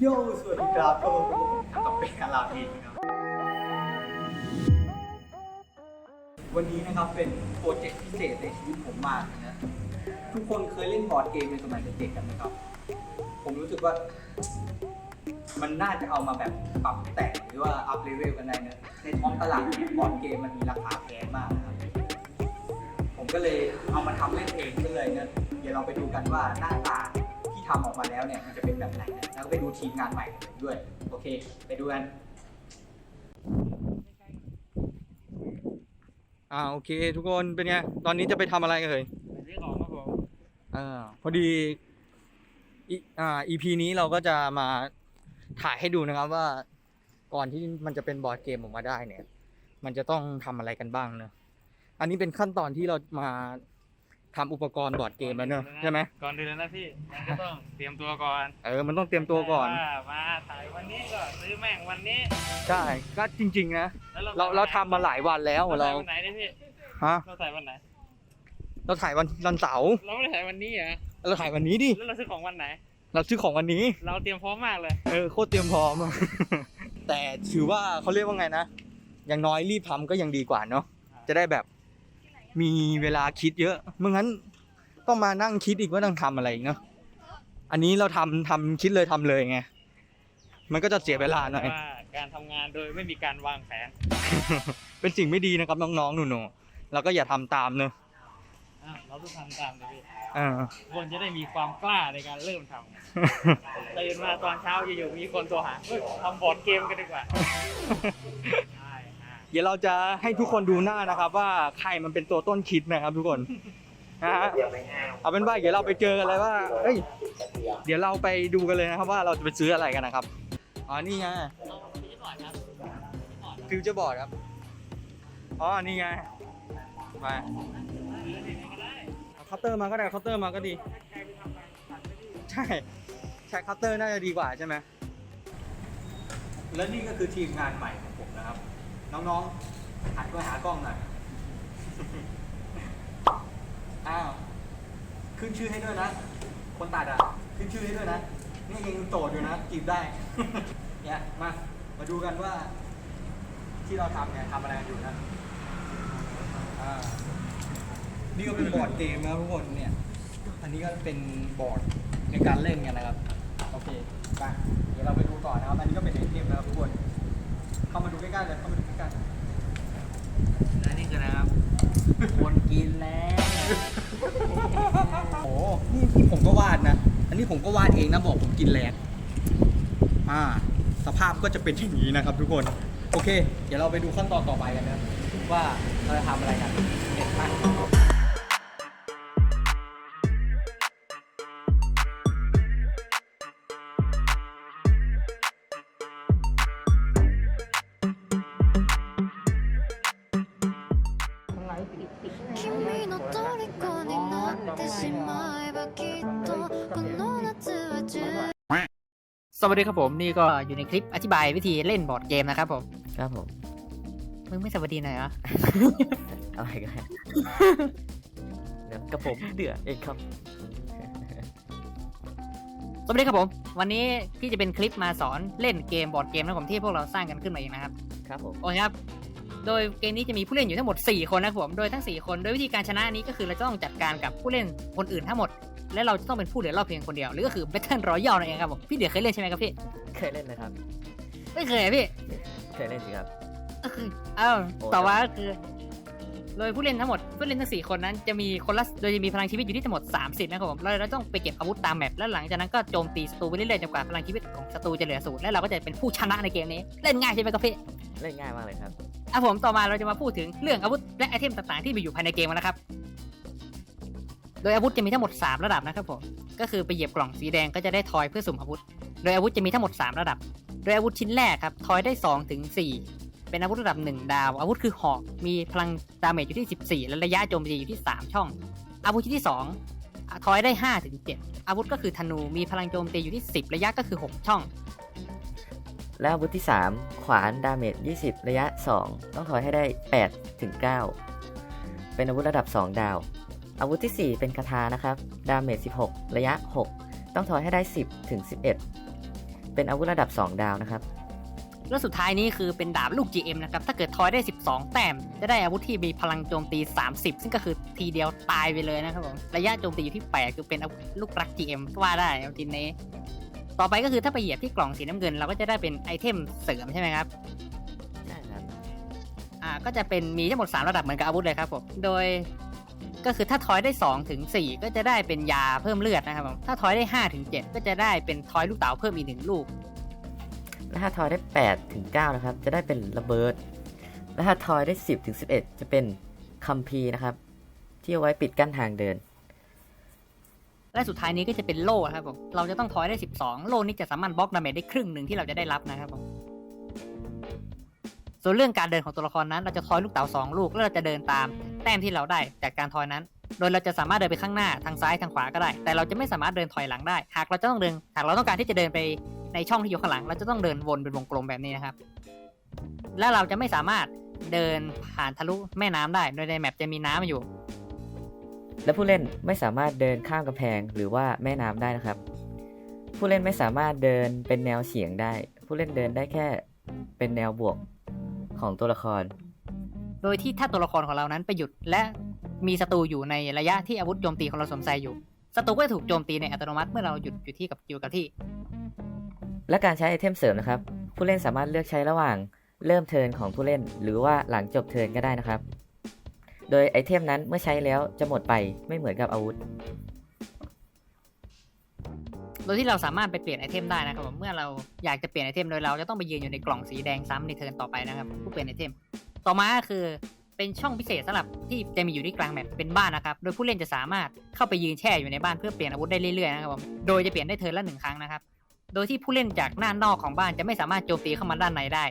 โยสวัสดีครับผมกับเป็นคาราพีนะครับ วันนี้นะครับเป็นโปรเจกต์พิเศษในชีวิตผมมากเลยนะ ทุกคนเคยเล่นบอร์ดเกมในสมัยเด็กๆกันไหมครับ ผมรู้สึกว่า มันน่าจะเอามาแบบปรับแต่งหรือว่าอัพเลเวลกันได้นะ ในท้องตลาดเนี่ยบอร์ดเกมมันมีราคาแพงมากนะครับ ผมก็เลยเอามาทำเล่นเองก็เลยนะเดี๋ยวเราไปดูกันว่าหน้าตา ที่ทำออกมาแล้วเนี่ยมันจะเป็นแบบไหนนะแล้วก็ไปดูทีมงานใหม่ของผมด้วย โอเค ไปดูกัน อ่าโอเค ทุกคนเป็นไง ตอนนี้จะไปทำอะไรกันเลยซื้อของครับผมอ่าพอดีอีอ่า EP นี้เราก็จะมาถ่ายให้ดูนะครับว่า ก่อนที่มันจะเป็นบอร์ดเกมออกมาได้เนี่ย มันจะต้องทำอะไรกันบ้างเนอะอันนี้เป็นขั้นตอนที่เรามา ทำอุปกรณ์บอร์ดเกมแล้วเนอะใช่ไหมก่อนอื่นเลยนะพี่มันก็ต้องเตรียมตัวก่อนเออมันต้องเตรียมตัวก่อนว่ามาถ่ายวันนี้ก็ซื้อแม่งวันนี้ใช่ก็จริง ๆ นะแล้วเราเราทำมาหลายวันแล้วเราเราถ่ายวันไหนเนี่ยพี่ฮะเราถ่ายวันไหน เราถ่ายวันวันเสาร์เราไม่ได้ถ่ายวันนี้เหรอเราถ่ายวันนี้ดิแล้วเราซื้อของวันไหน เราซื้อของวันนี้ เราเตรียมพร้อมมากเลย เออโคตรเตรียมพร้อม แต่ถือว่าเขาเรียกว่าไงนะอย่างน้อยรีบทำก็ยังดีกว่าเนาะจะได้แบบ มีเวลาคิดเยอะไม่งั้นต้องมานั่งคิดอีกว่าต้องทำอะไรอีกเนาะอันนี้เราทำทำคิดเลยทำเลยไงมันก็จะเสียเวลาหน่อยว่าการทำงานโดยไม่มีการวางแผน เป็นสิ่งไม่ดีนะครับน้องๆหนูๆเราก็อย่าทำตามเนอะอะเราต้องทำตามเลยพี่เออคนจะได้มีความกล้าในการเริ่มทำตื่นมาตอนเช้าอยู่ๆมีคนโทรหาเฮ้ยทำบอร์ดเกมกันดีกว่าใช่อะ เดี๋ยวเราจะให้ทุกคนดูหน้านะครับ ว่าใครมันเป็นตัวต้นคิดนะครับ ทุกคนนะฮะเอาเป็นว่าเดี๋ยวเราไปเจอกันเลยว่าเอ้ยเดี๋ยวเราไปดูกันเลยนะครับว่าเราจะไปซื้ออะไรกันนะครับอ๋อนี่ไงฟิวเจอร์บอร์ดครับอ๋อนี่ไงมาเอาเคาน์เตอร์มาก็ได้เคาน์เตอร์มาก็ดี ใช่ใช้เคาน์เตอร์น่าจะดีกว่าใช่ไหมและนี่ก็คือทีมงานใหม่ของผม น้องๆหันไปหากล้องหน่อย อ้าว ขึ้นชื่อให้ด้วยนะ คนตัดอะ ขึ้นชื่อให้ด้วยนะ นี่ยังโจทย์อยู่นะจีบได้ เนี่ย มา มาดูกันว่า ที่เราทำเนี่ยทำอะไรกันอยู่นะอ่านี่ก็เป็นบอร์ดเกมนะครับทุกคนเนี่ย อันนี้ก็เป็นบอร์ดในการเล่นกันนะครับ โอเค ไป เดี๋ยวเราไปดูต่อนนะครับ อันนี้ก็เป็นไอเทมนะครับทุกคน เข้ามาดูใกล้ๆเลยเข้ามาดูใกล้ๆและนี่คือนะครับ คนกินแล้วโอ้โหนี่นี่ผมก็วาดนะ อันนี้ผมก็วาดเองนะบอกผมกินแรงอ่า สภาพก็จะเป็นอย่างนี้นะครับทุกคน โอเค เดี๋ยวเราไปดูขั้นตอนต่อไปกันนะว่าเราจะทำอะไรกันเด็ดมาก วัสดีครับผมนี่ก็อยู่ในคลิปอธิบายวิธีเล่นบอร์ดเกมนะครับผม ครับผม มึงไม่สวัสดีหน่อยเหรอ อะไรกันเดี๋ยวกับผมเดือดเองครับ สวัสดีครับผม วันนี้พี่จะเป็นคลิปมาสอนเล่นเกมบอร์ดเกมนะผมที่พวกเราสร้างกันขึ้นมาเองนะครับ ครับผม โอเคครับ โดยเกมนี้จะมีผู้เล่นอยู่ทั้งหมด 4 คนนะครับผม โดยทั้ง 4 คนโดยวิธีการชนะนี้ก็คือเราจะต้องจัดการกับผู้เล่นคนอื่นทั้งหมด และเราจะต้องเป็นผู้เหลือรอดเพียงคนเดียวหรือก็คือ Battle Royale นั่นเองครับผมพี่เดือดเคยเล่นใช่ไหมครับพี่เคยเล่นนะครับ ไม่เคยอะพี่เคยเล่นสิครับก็คืออ้าวโอ้ต่อมาก็คือโดยผู้เล่นทั้งหมดผู้เล่นทั้งสี่คนนั้นจะมีคนละโดยจะมีพลังชีวิตอยู่ที่ทั้งหมด30นะครับผมแล้วเราต้องไปเก็บอาวุธตามแมปแล้วหลังจากนั้นก็โจมตีศัตรูไปเรื่อยๆจนกว่าพลังชีวิตของศัตรูจะเหลือศูนย์แล้วเราก็จะเป็นผู้ชนะในเกมนี้ เล่นง่ายใช่ไหมครับพี่ เล่นง่ายมากเลยครับ อะผมต่อมาเราจะมาพูดถึงเรื่องอาวุธและไอเทมต่างๆที่มีอยู่ภายในเกมนะครับ โดยอาวุธจะมีทั้งหมด 3 ระดับนะครับผม ก็คือไปเหยียบกล่องสีแดงก็จะได้ทอยเพื่อสุ่มอาวุธ โดยอาวุธจะมีทั้งหมด 3 ระดับ โดยอาวุธชิ้นแรกครับทอยได้2ถึง4เป็นอาวุธระดับ 1 ดาว อาวุธคือหอก มีพลังดาเมจอยู่ที่ 14 และระยะโจมตีอยู่ที่ 3 ช่อง อาวุธชิ้นที่2อะทอยได้5ถึง7อาวุธก็คือธนู มีพลังโจมตีอยู่ที่ 10 ระยะก็คือ 6 ช่อง แล้วอาวุธที่ 3 ขวานดาเมจ 20 ระยะ 2 ต้องถอยให้ได้ 8 ถึง 9 เป็นอาวุธระดับ 2 ดาว อาวุธที่ 4 เป็นคาถานะครับ ดาเมจ 16 ระยะ 6 ต้องถอยให้ได้ 10 ถึง 11 เป็นอาวุธระดับ 2 ดาวนะครับแล้วสุดท้ายนี้คือเป็นดาบลูก GM นะครับ ถ้าเกิดทอยได้ 12 แต้ม จะได้อาวุธที่มีพลังโจมตี 30 ซึ่งก็คือทีเดียวตายไปเลยนะครับผม ระยะโจมตีอยู่ที่ 8 คือเป็นอาวุธลูกรัก GM ก็ว่าได้เอาทีนี้ ต่อไปก็คือถ้าไปเหยียบที่กล่องสีน้ำเงิน เราก็จะได้เป็นไอเทมเสริมใช่ไหมครับใช่ครับอ่าก็จะเป็นมีทั้งหมด3ระดับเหมือนกับอาวุธเลยครับผมโดยก็คือถ้าทอยได้2ถึง4ก็จะได้เป็นยาเพิ่มเลือดนะครับผมถ้าทอยได้5ถึง7ก็จะได้เป็นทอยลูกเต๋าเพิ่มอีกหนึ่งลูก และถ้าทอยได้8ถึง9นะครับ จะได้เป็นระเบิด และถ้าทอยได้ 10ถึง11 จะเป็นคัมภีร์นะครับ ที่เอาไว้ปิดกั้นทางเดิน และสุดท้ายนี้ก็จะเป็นโล่ครับผมเราจะต้องทอยได้ 12 โล่นี้จะสามารถบล็อกดาเมจได้ครึ่งหนึ่งที่เราจะได้รับนะครับผมส่วนเรื่องการเดินของตัวละครนั้น เราจะทอยลูกเต๋าสองลูกแล้วเราจะเดินตามแต้มที่เราได้จากการทอยนั้น โดยเราจะสามารถเดินไปข้างหน้าทางซ้ายทางขวาก็ได้ แต่เราจะไม่สามารถเดินถอยหลังได้ หากเราจะต้องเดิน หากเราต้องการที่จะเดินไปในช่องที่อยู่ข้างหลัง เราจะต้องเดินวนเป็นวงกลมแบบนี้นะครับ และเราจะไม่สามารถเดินผ่านทะลุแม่น้ำได้ โดยในแมปจะมีน้ำอยู่ และผู้เล่นไม่สามารถเดินข้ามกำแพงหรือว่าแม่น้ำได้นะครับ ผู้เล่นไม่สามารถเดินเป็นแนวเฉียงได้ ผู้เล่นเดินได้แค่เป็นแนวบวกของตัวละคร โดยที่ถ้าตัวละครของเรานั้นไปหยุดและมีศัตรูอยู่ในระยะที่อาวุธโจมตีของเราสวมใส่อยู่ศัตรูก็จะถูกโจมตีในอัตโนมัติเมื่อเราหยุดอยู่ที่กับอยู่กับที่ และการใช้ไอเทมเสริมนะครับ ผู้เล่นสามารถเลือกใช้ระหว่างเริ่มเทิร์นของผู้เล่น หรือว่าหลังจบเทิร์นก็ได้นะครับ โดยไอเทมนั้นเมื่อใช้แล้วจะหมดไปไม่เหมือนกับอาวุธ โดยที่เราสามารถไปเปลี่ยนไอเทมได้นะครับผมเมื่อเราอยากจะเปลี่ยนไอเทมโดยเราจะต้องไปยืนอยู่ในกล่องสีแดงซ้ำในเทิร์นต่อไปนะครับผู้เปลี่ยนไอเทม ต่อมาคือเป็นช่องพิเศษสำหรับที่จะมีอยู่ที่กลางแมปเป็นบ้านนะครับ โดยผู้เล่นจะสามารถเข้าไปยืนแช่อยู่ในบ้านเพื่อเปลี่ยนอาวุธได้เรื่อยๆนะครับผม โดยจะเปลี่ยนได้เทิร์นละหนึ่งครั้งนะครับ โดยที่ผู้เล่นจากหน้านอกของบ้านจะไม่สามารถโจมตีเข้ามาด้านในได้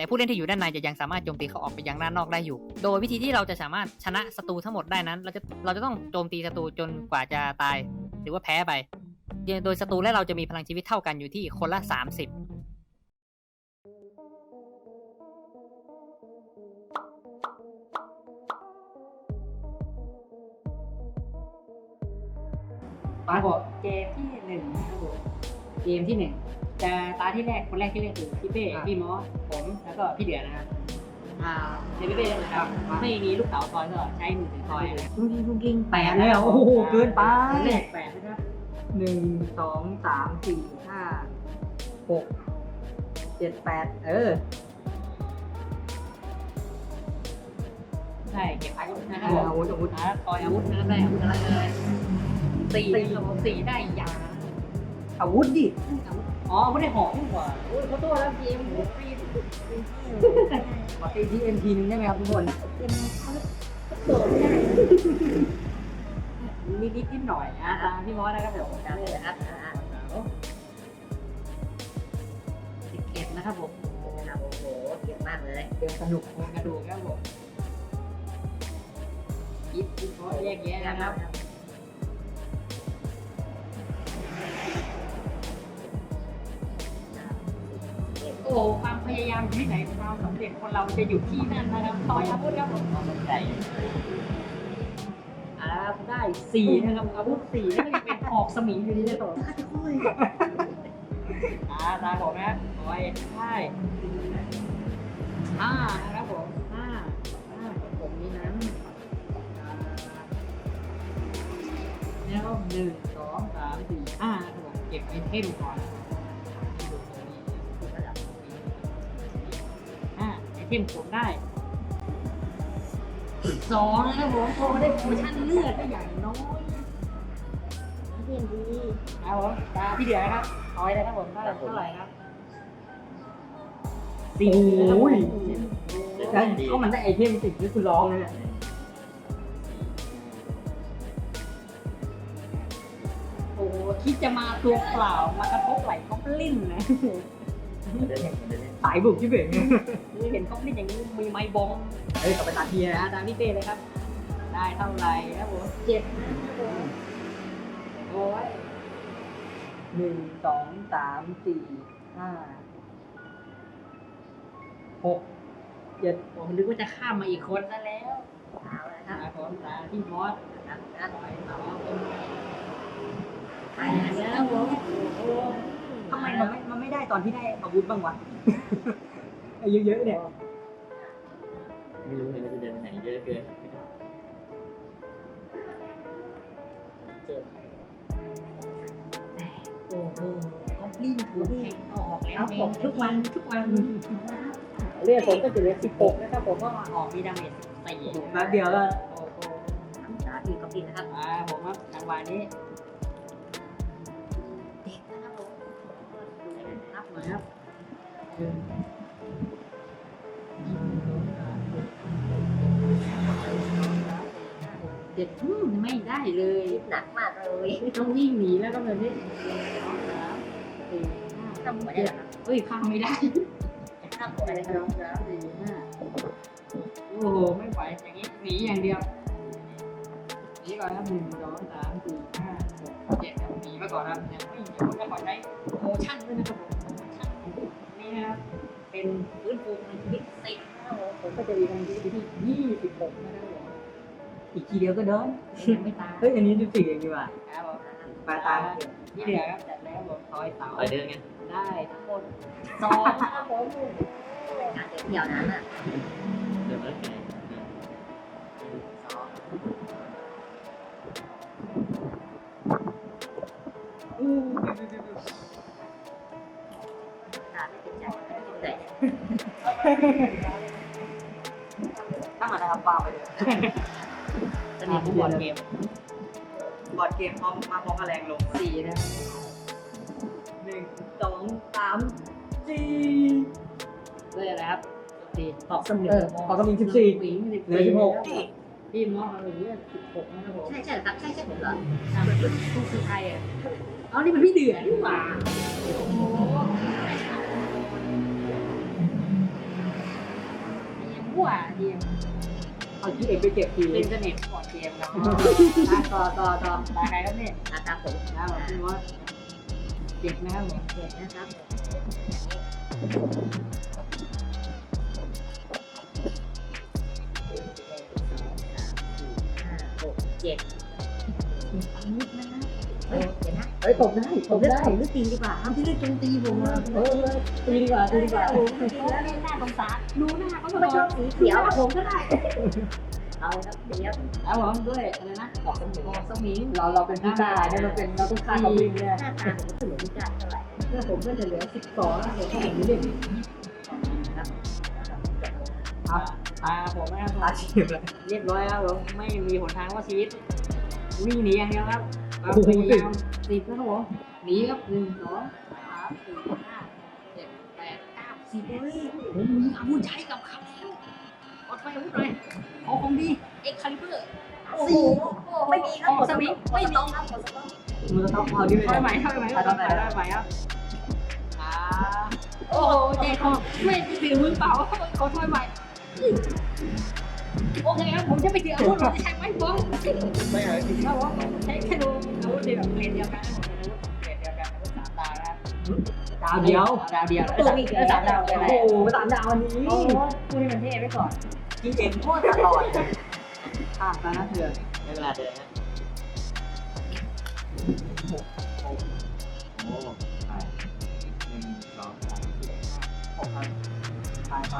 แต่ผู้เล่นที่อยู่ด้านในจะยังสามารถโจมตีเขาออกไปยังด้านนอกได้อยู่ โดยวิธีที่เราจะสามารถชนะศัตรูทั้งหมดได้นั้น เราจะเราจะต้องโจมตีศัตรูจนกว่าจะตาย หรือว่าแพ้ไป โดยศัตรูและเราจะมีพลังชีวิตเท่ากันอยู่ที่คนละ 30ปรากฏเกมที่หนึ่งครับผมเกมที่หนึ่ง จะตาที่แรกคนแรกที่เล่นคือพี่เป้พี่มอสผมแล้วก็พี่เดือนะครับอ่าเดยวพี่เป้เลยนะครับไม่มีลูกเต๋าทอยก็ใช้มือถือทอยนะลูกยิงลูกยิงแปดเลยเหรอโอ้โหเกินไปเลขแปดนะครับหนึ่งสองสามสี่ห้าหกเจ็ดแปดเออได้เก็บอาวุธนะครับอาวุธอาวุธนะทอยอาวุธนะได้อาวุธอะไรเลยสี่ครับผมสี่ได้ยาอาวุธดิอ๋ออาวุธ อ๋อไม่ได้หอกนี่หว่าโอ้ยเขาตัวแล้วเกมฟรีขอตีที่เอ็นทีนึงได้ไหมครับทุกคนเป็นิดนิดนิดหน่อยนะตามพี่มอสนะครับผมตามเลยนะครับสิบเอ็ดนะครับผมครับโอ้โหเก่งมากเลยเดินสนุกโครงกระดูกครับผมยิบยิบเพราะแยกแยะนะครับ โอ้ความพยายามที่ไหนความสำเร็จคนเราจะอยู่ที่นั่นนะครับต่อยอาวุธครับผมความสนใจอ่าได้สี่นะครับอาวุธสี่แล้วก็ยังเป็นออกสมิงอยู่ดีเลยตัวอ่าตาผมนะคอยได้ห้านะครับผมห้าห้าผมนี่นั้นอ่าแล้วก็หนึ่งสองสามสี่ห้านะครับผมเก็บไอเทมก่อน เทมผมได้สองนะครับผมโอ้ได้โปรโมชั่นเลือดได้อย่างน้อยเพียงดีเอาผมตาพี่เดือนะครับเอาไว้เลยครับผมเท่าไหร่เท่าไหร่ครับสี่โอ้ยแล้วก็มันได้ไอเทมสิบที่คุณร้องเลยเนี่ยโอ้คิดจะมาตัวเปล่ามากระทบไหลก็ลิ้นนะ สายบุกที่เบ่งเห็นเขาลิ้นอย่างนี้มีไม้บองเฮ้ยกลับไปตัดทีนะนะตามพี่เป้เลยครับ ได้เท่าไหร่ครับผมเจ็ดนะครับผมโอ้ยหนึ่งสองสามสี่ห้าหกเจ็ดผมนึกว่าจะข้ามมาอีกคนซะแล้วเอาละครับผมตามพี่มอสครับครับต่อยต่อเป็นไปแล้วผมโอ้โหทำำ ไมมันไม่มันไม่ได้ตอนที่ได้อาวุธบ้างวะ ไอ้เยอะๆเนี่ย ไม่รู้เลยว่าจะเดินไปไหนเยอะเกินโอ้โหคอมพลีทถูกนี่ออกแล้วเอาผมทุกวันทุกวันเลือดผมก็จะเหลือ16นะครับผมก็ออกมีดาเมจ14แป๊บเดียวก็โอ้โหสาธิตก็กินนะครับอ่าผมครับจังหวะนี้ เด็ดอืมไม่ได้เลยหนักมากเลยต้องวิ่งหนีแล้วก็แบบนี้สองสามสี่ห้าทำไม่ได้ครับเฮ้ยข้ามไม่ได้ทำไม่ได้คสรัอบงสามสี่ห้าโอ้โหไม่ไหวอย่างนี้หนีอย่างเดียวหนีก่อนครับหนึ่งสองสามสี่ห้าหกเจ็ดครับหนีมาก่อนครับยังไม่ยังไม่ขอใช้โมชั่นด้วยนะครับผมโมชั่น นี่นะครับ เป็นฟื้นฟูพลังชีวิตสิบนะครับผมผมก็จะมีพลังชีวิตอยู่ที่ยี่สิบหกนะครับผมอีกทีเดียวก็โดนยังไม่ตายเฮ้ยอันนี้สิบสี่เองดีกว่าครับผมปลาตายที่เหลือครับจัดแล้วผมทอยเสาคอยเดินไงได้ทั้งหมดสองนะครับผมการเที่ยวนั้นอะเดินแล้วไง ตั้งมานะครับปลาไปเลยสนิทบอร์ดเกม บอร์ดเกมพร้อมมาพร้อมกับแรงลงสี่นะหนึ่งสองสามสี่เลยอะไรครับสี่ตอบสมิงตอบสมิงสิบสี่หมิงสิบเหลือสิบหกพี่มองเราเหลือสิบหกนะครับผมใช่ใช่ครับใช่ใช่ผมเหรอทำผู้คือใครอะเอานี่มันพี่เดือดนี่หว่า วเดียวเอาที่เอ็ไปเก็บทีเล่นเสน่ห์บอร์ดเกมครับอะต่อต่อต่อตาใครครับเนี่ยอาตามผมนะผมพี่มอสเจ็บนะครับผมเจ็ดนะครับห้าหกเจ็ด นิดนะฮะเฮ้ยเดี๋ยวนะเฮ้ยตบได้ผมเลือกผมเลือกตีดีกว่าทำที่เลือกโจมตีผมอะเออตีดีกว่าตีดีกว่าผมตีแล้วหน้าสงสารดูหน้าเขาไม่ชอบสีเขียวผมก็ได้เอาเลยครับเดี๋ยวเอาผมด้วยอะไรนะออกสมิงสมิงเราเราเป็นพี่กาเนี่ยเราเป็นเราต้องฆ่าเขาวิ่งเนี่ยหน้าตาผมก็เหมือนพี่จัดเท่าไหร่เพื่อผมก็จะเหลือสิบสองแล้วผมก็เห็นเล่นเอาตาผมนะครับตาชีพเลยเรียบร้อยแล้วผมไม่มีหนทางว่าชีวิต วิ่งหนีอย่างเดียวครับความโอ้โหพยายามสิบนะครับผมหนีครับหนึ่งสองสามสี่ห้าเจ็ดแปดเก้าสิบเฮ้ยผมมีอาวุธใช้กับเขาแล้วกดไฟอาวุธเลยเอาของดีเอ็กคาลิเบอร์โอ้โหไม่มีครับผมสมิงไม่มีครับผมสมิงมันจะต้องเอาที่ไปถอยไหมถอยไหมถอยไหมถอยไหมครับอ่าโอ้โหเจ๊คอไม่ถือมือเปล่าขอถอยไหม โอเคครับผมจะไปถืออาวุธผมจะใช้ไม้ฟ้องไม่เอาที่ครับผมใช้แค่ดูอาวุธเดียวเกรดเดียวกันเกรดเดียวกันสามดาวนะดาวเดียวดาวเดียวตัวมีแล้วสามดาวเป็นอะไรโอ้โหสามดาวอันนี้โอ้พูดให้มันเท่ไว้ก่อนกินเอ็นโคตรอร่อยข้ามาหน้าเถื่อนไม่เวลาเดินนะโอ้ไปหนึ่งสองสามสี่ห้าหกพันตายไป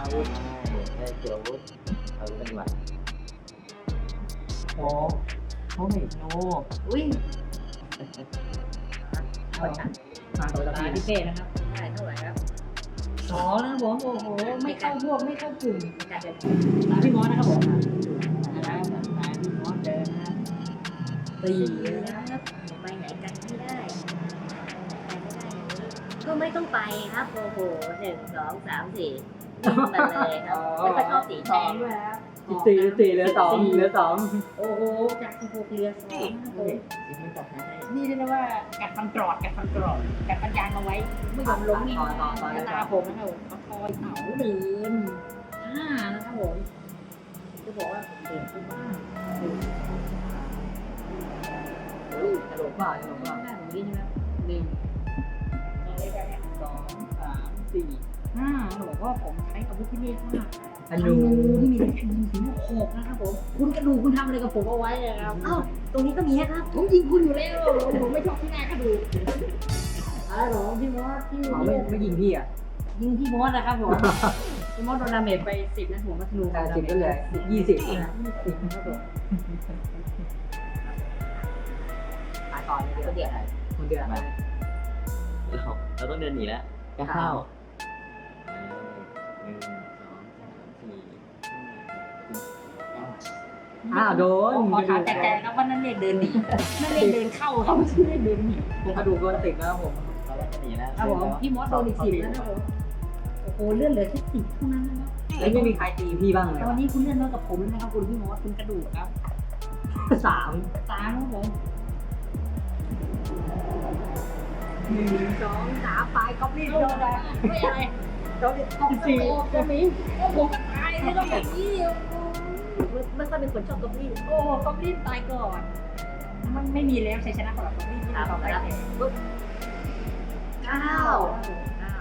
ได้เจออาวุธ เอาอาวุธกันดีกว่าโอ้โหไม่โนอุ้ยมาตัวตะตาพีพี่เป้นะครับได้เท่าไหร่ครับสองนะครับผมโอ้โหไม่เข้าพวกไม่เข้ากลุ่มจัดเป็นตาพี่มอสนะครับผมนะครับตาพี่มอสเดินนะครับปีนะครับไปไหนกันไม่ได้ไปไม่ได้อย่างนี้ก็ไม่ต้องไปครับโอ้โหหนึ่งสองสามสี่วิ่งมาเลยครับแล้วก็ชอบสีแดงด้วยนะครับ สิบสี่สิบสี่เหลือสองเหลือสองโอ้โหจากสิบหกเรือสองนะครับผมมันตกนะได้นี่เรียกได้ว่ากัดฟันกรอดกัดฟันกรอดกัดฟันยางเอาไว้ไม่ยอมล้มนี่นะตาผมนะครับผมเขาคอยเสาเดินห้านะครับผมจะบอกว่าเดินขึ้นบ้านเฮ้ยกระโดดบ้ากระโดดบ้าหน้าตรงนี้ใช่ไหมหนึ่งสองสามสี่ห้าเราบอกว่าผมใช้อาวุธที่นี่มาก อันนูที่มีแรงยิงถึงหกนะครับผม คุณกระดูกคุณทำอะไรกับผมเอาไว้นะครับเอ้าตรงนี้ก็มีนะครับ ผมยิงคุณอยู่แล้วผมไม่ชอบที่หน้ากระดูกฮัลโหลพี่มอสที่เอาไม่ไม่ยิงพี่อะ ยิงพี่มอสนะครับผมพี่มอสโดนดาเมจไปสิบนะผมมาธนูแต่สิบก็เหลือยี่สิบยี่สิบครับผมตายก่อนเลยก็เดี๋ยวเดี๋ยวคนเดือดมาเราเราต้องเดินหนีแล้วจะเข้าหนึ่ง อ้าวโดนขอถามแต่ใจนะว่านั่นเรียกเดินหนีนั่นเรียกเดินเข้าครับไม่ใช่เรียกเดินหนีผมกระดูกโดนติดแล้วผมเราต้องหนีแล้วครับผมพี่มอสโดนอีกสิบแล้วนะครับผมโอ้โหเลื่อนเหลือแค่สิบเท่านั้นนะครับแล้วไม่มีใครตีพี่บ้างเลยตอนนี้คุณเลื่อนน้อยกับผมแล้วนะครับคุณพี่มอสคุณกระดูกครับสามตามครับผมหนึ่งสองสามปลายก๊อปปี้โดนอะไรไม่อะไรโดนก๊อปปี้ก๊อปปี้โอ้ผมก็ตายไม่ต้องอย่างนี้ ไม่ค่อยเป็นคนชอบกบลินโอ้ก๊อปปี้ตายก่อน มันไม่มีแล้วชัยชนะสำหรับก๊อปปี้ที่ครับต่อไปแล้วแข่ปุ๊บเก้าเก้า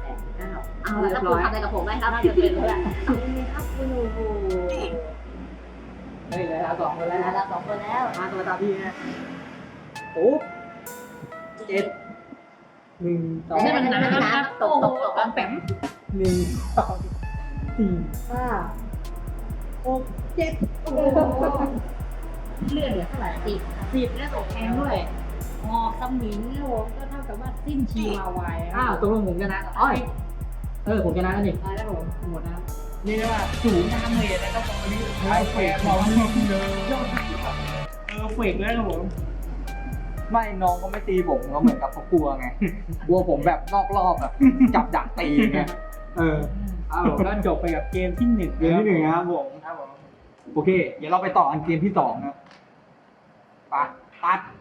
แปดเก้าเอาละแล้วคุณทำอะไรกับผมไหมครับจะเป็นเลยนี่ครับคุณโอ้โหเฮ้ยเหลือสองคนแล้วนะเราสองคนแล้วมาตัวตาพี่นะโอ้เจ็ด หนึ่งสองไม่ใช่มันนานนะครับโอ้โหปอมแปมหนึ่งสองสี่ห้าหกเจ็ดโอ้โหเลือดเหลือเท่าไหร่สิบสิบและตกแทนด้วยงอสมิงโอ้ก็เท่ากับว่าสิ้นชีวาไวอ้าวตกลงผมชนะอ้อยเออผมชนะแล้วนี่ตายแล้วผมหมดนะนี่เรียกว่าศูนย์น้ำเลยนะครับผมวันนี้ไอแฟร์เราเลยยอดเออเฟกแล้วครับผม ไม่น้องก็ไม่ตีผมก็เหมือนกับเขากลัวไงกลัวผมแบบนอกรอบแบบจับดักตีไงเออเอาก็จบไปกับเกมที่หนึ่งเกมที่หนึ่งนะครับผมครับผมโอเค เดี๋ยวเราไปต่อกันเกมที่สองนะไปตัดช